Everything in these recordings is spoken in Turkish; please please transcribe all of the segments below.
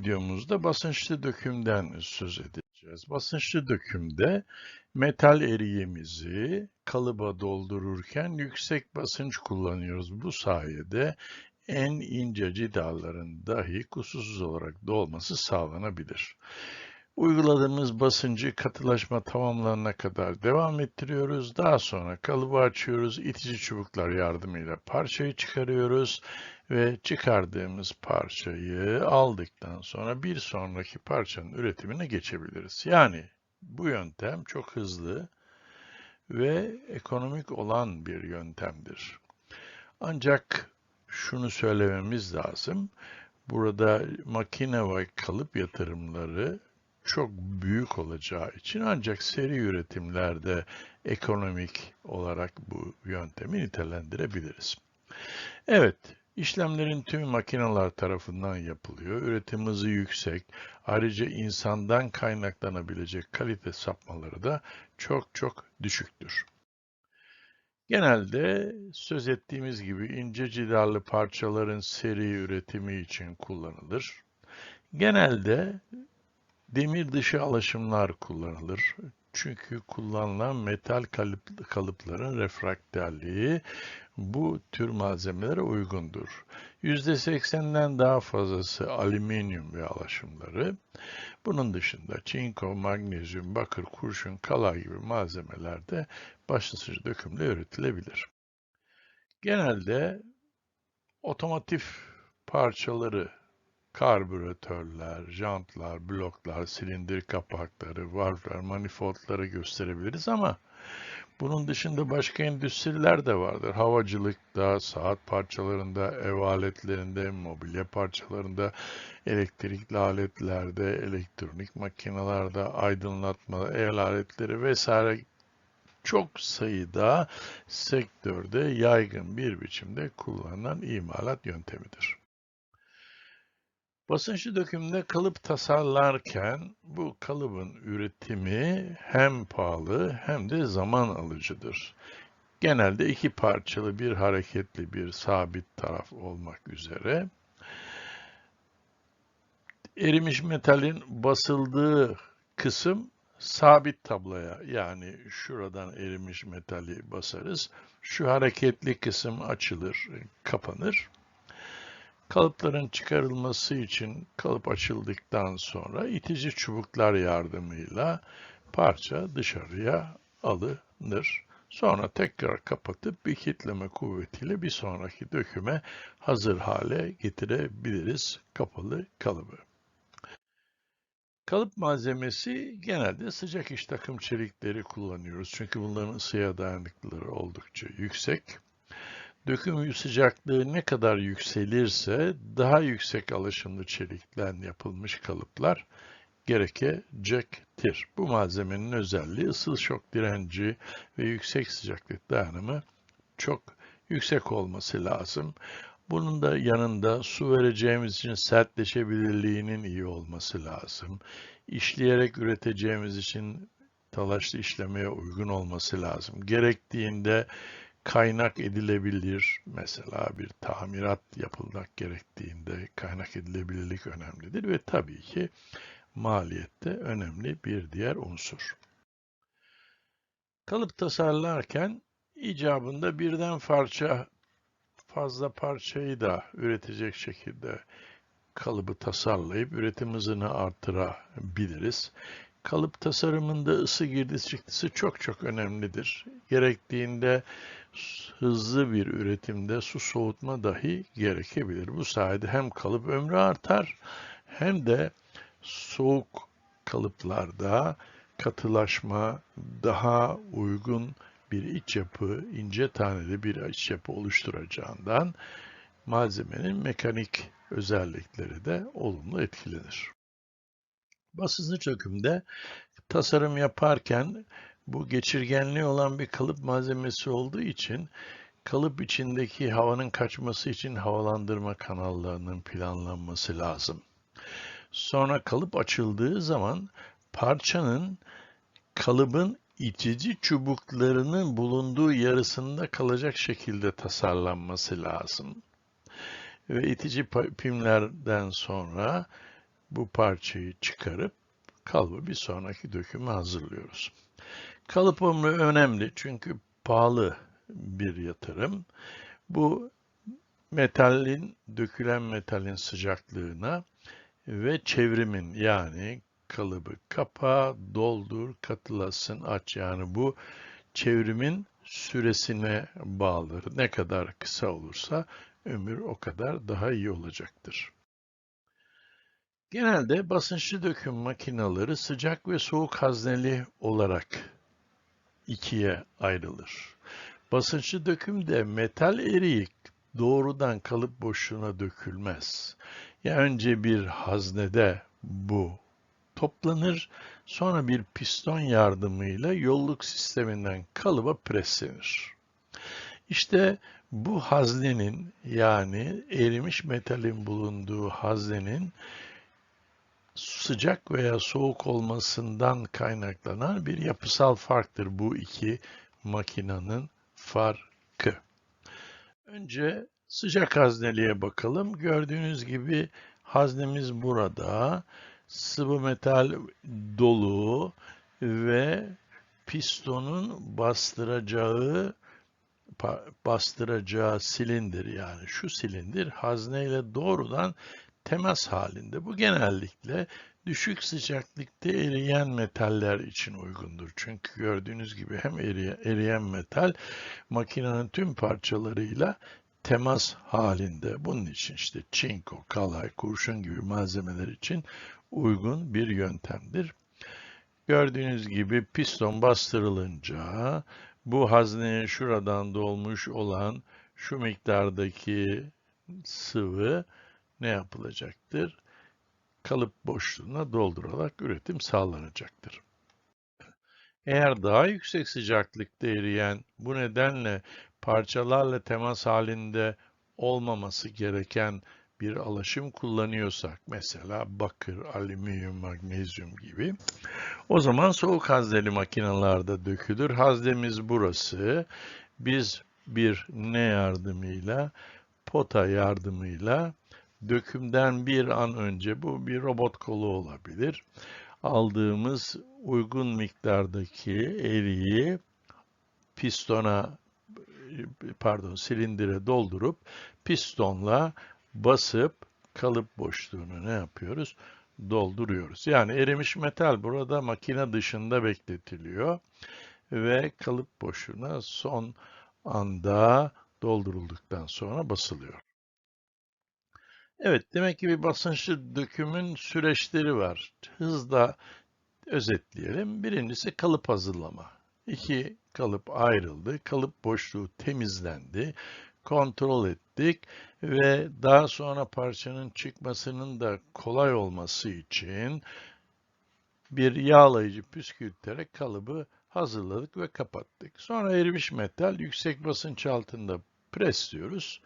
videomuzda basınçlı dökümden söz edeceğiz. Basınçlı dökümde metal eriyemizi kalıba doldururken yüksek basınç kullanıyoruz. Bu sayede en ince cidaların dahi kusursuz olarak dolması sağlanabilir. Uyguladığımız basıncı katılaşma tamamlanana kadar devam ettiriyoruz. Daha sonra kalıbı açıyoruz. İtici çubuklar yardımıyla parçayı çıkarıyoruz ve çıkardığımız parçayı aldıktan sonra bir sonraki parçanın üretimine geçebiliriz. Yani bu yöntem çok hızlı ve ekonomik olan bir yöntemdir. Ancak şunu söylememiz lazım. Burada makine ve kalıp yatırımları çok büyük olacağı için ancak seri üretimlerde ekonomik olarak bu yöntemi nitelendirebiliriz. Evet, işlemlerin tümü makineler tarafından yapılıyor. Üretim hızı yüksek. Ayrıca insandan kaynaklanabilecek kalite sapmaları da çok çok düşüktür. Genelde söz ettiğimiz gibi ince cidarlı parçaların seri üretimi için kullanılır. Genelde demir dışı alaşımlar kullanılır. Çünkü kullanılan metal kalıp, kalıpların refraktörlüğü bu tür malzemelere uygundur. %80'den daha fazlası alüminyum ve alaşımları. Bunun dışında çinko, magnezyum, bakır, kurşun, kala gibi malzemeler de basınçlı dökümle üretilebilir. Genelde otomotiv parçaları karbüratörler, jantlar, bloklar, silindir kapakları, valvler, manifoldları gösterebiliriz ama bunun dışında başka endüstriler de vardır. Havacılıkta, saat parçalarında, ev aletlerinde, mobilya parçalarında, elektrikli aletlerde, elektronik makinelerde, aydınlatma, el aletleri vesaire çok sayıda sektörde yaygın bir biçimde kullanılan imalat yöntemidir. Basınçlı dökümde kalıp tasarlarken bu kalıbın üretimi hem pahalı hem de zaman alıcıdır. Genelde iki parçalı bir hareketli bir sabit taraf olmak üzere erimiş metalin basıldığı kısım sabit tabloya yani şuradan erimiş metali basarız. Şu hareketli kısım açılır, kapanır. Kalıpların çıkarılması için kalıp açıldıktan sonra itici çubuklar yardımıyla parça dışarıya alınır. Sonra tekrar kapatıp bir kitleme kuvvetiyle bir sonraki döküme hazır hale getirebiliriz kapalı kalıbı. Kalıp malzemesi genelde sıcak iş takım çelikleri kullanıyoruz. Çünkü bunların ısıya dayanıklılığı oldukça yüksek. Döküm sıcaklığı ne kadar yükselirse daha yüksek alaşımlı çelikten yapılmış kalıplar gerekecektir. Bu malzemenin özelliği ısı şok direnci ve yüksek sıcaklık dayanımı çok yüksek olması lazım. Bunun da yanında su vereceğimiz için sertleşebilirliğinin iyi olması lazım. İşleyerek üreteceğimiz için talaşlı işlemeye uygun olması lazım. Gerektiğinde kaynak edilebilir. Mesela bir tamirat yapılmak gerektiğinde kaynak edilebilirlik önemlidir ve tabii ki maliyette önemli bir diğer unsur. Kalıp tasarlarken icabında birden parça fazla parçayı da üretecek şekilde kalıbı tasarlayıp üretim hızını artırabiliriz. Kalıp tasarımında ısı girdisi çıktısı çok çok önemlidir. Gerektiğinde hızlı bir üretimde su soğutma dahi gerekebilir. Bu sayede hem kalıp ömrü artar hem de soğuk kalıplarda katılaşma daha uygun bir iç yapı, ince taneli bir iç yapı oluşturacağından malzemenin mekanik özellikleri de olumlu etkilenir. Basınç dökümde tasarım yaparken bu geçirgenliği olan bir kalıp malzemesi olduğu için kalıp içindeki havanın kaçması için havalandırma kanallarının planlanması lazım. Sonra kalıp açıldığı zaman parçanın kalıbın itici çubuklarının bulunduğu yarısında kalacak şekilde tasarlanması lazım. Ve itici pimlerden sonra bu parçayı çıkarıp kalıbı bir sonraki döküme hazırlıyoruz. Kalıp ömrü önemli çünkü pahalı bir yatırım. Bu metalin, dökülen metalin sıcaklığına ve çevrimin yani kalıbı kapa, doldur, katılasın, aç. Yani bu çevrimin süresine bağlıdır. Ne kadar kısa olursa ömür o kadar daha iyi olacaktır. Genelde basınçlı döküm makinaları sıcak ve soğuk hazneli olarak ikiye ayrılır. Basınçlı dökümde metal eriyik doğrudan kalıp boşluğuna dökülmez. Ya önce bir haznede bu toplanır, sonra bir piston yardımıyla yolluk sisteminden kalıba preslenir. İşte bu haznenin yani erimiş metalin bulunduğu haznenin sıcak veya soğuk olmasından kaynaklanan bir yapısal farktır bu iki makinanın farkı. Önce sıcak hazneliğe bakalım. Gördüğünüz gibi haznemiz burada. Sıvı metal dolu ve pistonun bastıracağı bastıracağı silindir yani şu silindir hazneyle doğrudan temas halinde. Bu genellikle düşük sıcaklıkta eriyen metaller için uygundur. Çünkü gördüğünüz gibi hem eriyen metal makinenin tüm parçalarıyla temas halinde. Bunun için işte çinko, kalay, kurşun gibi malzemeler için uygun bir yöntemdir. Gördüğünüz gibi piston bastırılınca bu hazneye şuradan dolmuş olan şu miktardaki sıvı ne yapılacaktır? Kalıp boşluğuna doldurularak üretim sağlanacaktır. Eğer daha yüksek sıcaklıkta eriyen bu nedenle parçalarla temas halinde olmaması gereken bir alaşım kullanıyorsak, mesela bakır, alüminyum, magnezyum gibi, o zaman soğuk hazneli makinalarda dökülür. Haznemiz burası. Biz bir ne yardımıyla, pota yardımıyla dökümden bir an önce, bu bir robot kolu olabilir, aldığımız uygun miktardaki eriği pistona pardon silindire doldurup pistonla basıp kalıp boşluğunu ne yapıyoruz? Dolduruyoruz. Yani erimiş metal burada makine dışında bekletiliyor ve kalıp boşluğuna son anda doldurulduktan sonra basılıyor. Evet, demek ki bir basınçlı dökümün süreçleri var. Hızla özetleyelim. Birincisi kalıp hazırlama. İki, kalıp ayrıldı. Kalıp boşluğu temizlendi. Kontrol ettik ve daha sonra parçanın çıkmasının da kolay olması için bir yağlayıcı püskürterek kalıbı hazırladık ve kapattık. Sonra erimiş metal yüksek basınç altında presliyoruz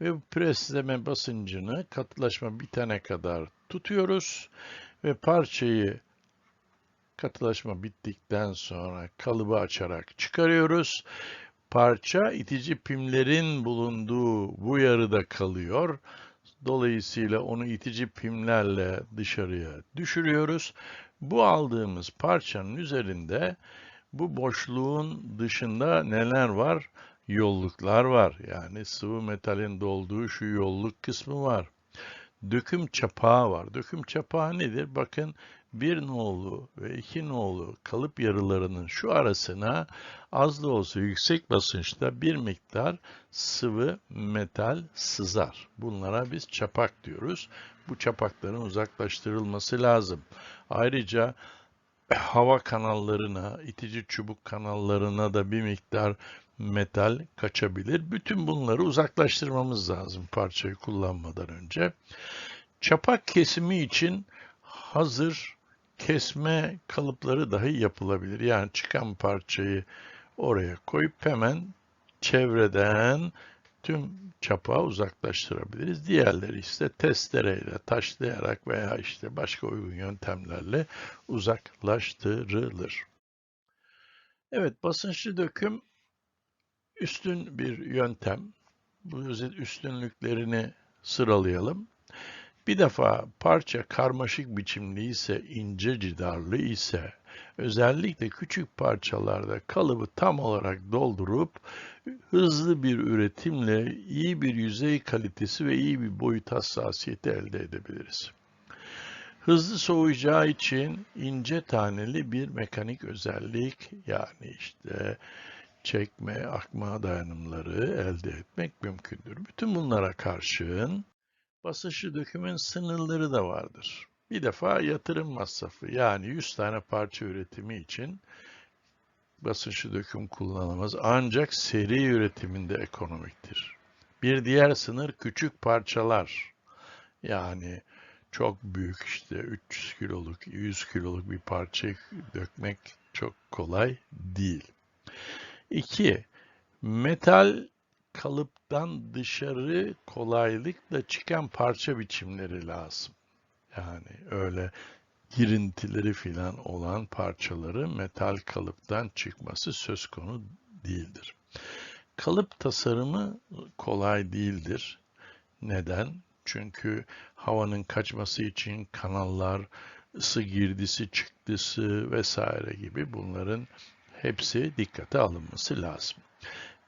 ve bu presleme basıncını katılaşma bitene kadar tutuyoruz ve parçayı katılaşma bittikten sonra kalıbı açarak çıkarıyoruz. Parça itici pimlerin bulunduğu bu yarıda kalıyor. Dolayısıyla onu itici pimlerle dışarıya düşürüyoruz. Bu aldığımız parçanın üzerinde bu boşluğun dışında neler var? Yolluklar var. Yani sıvı metalin dolduğu şu yolluk kısmı var. Döküm çapağı var. Döküm çapağı nedir? Bakın bir nolu ve iki nolu kalıp yarılarının şu arasına az da olsa yüksek basınçta bir miktar sıvı metal sızar. Bunlara biz çapak diyoruz. Bu çapakların uzaklaştırılması lazım. Ayrıca hava kanallarına, itici çubuk kanallarına da bir miktar metal kaçabilir. Bütün bunları uzaklaştırmamız lazım parçayı kullanmadan önce. Çapak kesimi için hazır kesme kalıpları dahi yapılabilir. Yani çıkan parçayı oraya koyup hemen çevreden tüm çapağı uzaklaştırabiliriz. Diğerleri ise testereyle, taşlayarak veya işte başka uygun yöntemlerle uzaklaştırılır. Evet, basınçlı döküm üstün bir yöntem. Bu üstünlüklerini sıralayalım. Bir defa parça karmaşık biçimli ise, ince cidarlı ise, özellikle küçük parçalarda kalıbı tam olarak doldurup hızlı bir üretimle iyi bir yüzey kalitesi ve iyi bir boyut hassasiyeti elde edebiliriz. Hızlı soğuyacağı için ince taneli bir mekanik özellik yani işte çekme, akma dayanımları elde etmek mümkündür. Bütün bunlara karşın basınçlı dökümün sınırları da vardır. Bir defa yatırım masrafı yani 100 tane parça üretimi için basınçlı döküm kullanılamaz ancak seri üretiminde ekonomiktir. Bir diğer sınır küçük parçalar. Yani çok büyük işte 300 kiloluk, 100 kiloluk bir parça dökmek çok kolay değil. 2. Metal kalıptan dışarı kolaylıkla çıkan parça biçimleri lazım. Yani öyle girintileri filan olan parçaları metal kalıptan çıkması söz konu değildir. Kalıp tasarımı kolay değildir. Neden? Çünkü havanın kaçması için kanallar, ısı girdisi, çıktısı vesaire gibi bunların hepsi dikkate alınması lazım.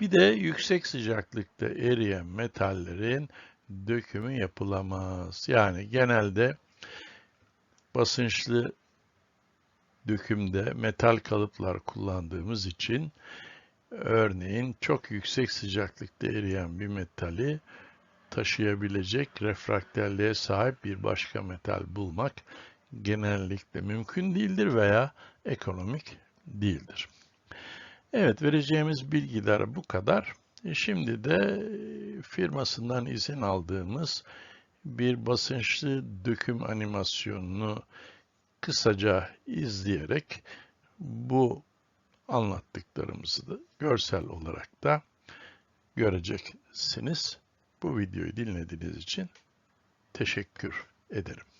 Bir de yüksek sıcaklıkta eriyen metallerin dökümü yapılamaz. Yani genelde basınçlı dökümde metal kalıplar kullandığımız için örneğin çok yüksek sıcaklıkta eriyen bir metali taşıyabilecek refrakterliğe sahip bir başka metal bulmak genellikle mümkün değildir veya ekonomik değildir. Evet vereceğimiz bilgiler bu kadar. E, Şimdi de firmasından izin aldığımız bir basınçlı döküm animasyonunu kısaca izleyerek bu anlattıklarımızı da görsel olarak da göreceksiniz. Bu videoyu dinlediğiniz için teşekkür ederim.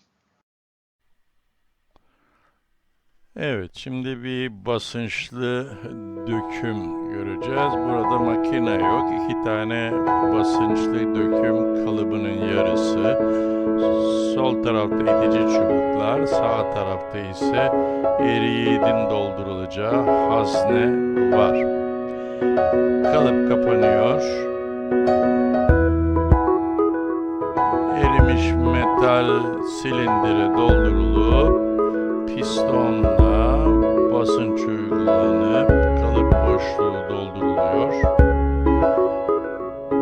Evet, şimdi bir basınçlı döküm göreceğiz. Burada makine yok. İki tane basınçlı döküm kalıbının yarısı. Sol tarafta itici çubuklar, sağ tarafta ise eriyidin doldurulacağı hazne var. Kalıp kapanıyor. Erimiş metal silindire doldurulup pistonla basınç uygulanıp kalıp boşluğu dolduruluyor.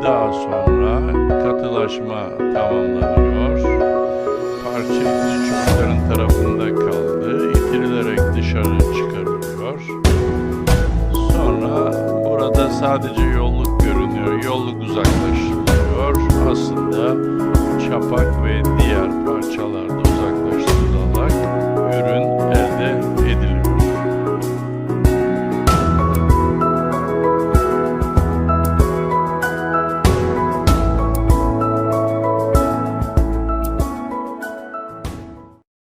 Daha sonra katılaşma tamamlanıyor. Parça iç çocukların tarafında kaldı. İtirilerek dışarı çıkarılıyor. Sonra burada sadece yolluk görünüyor. Yolluk uzaklaştırılıyor. Aslında çapak ve diğer parçalar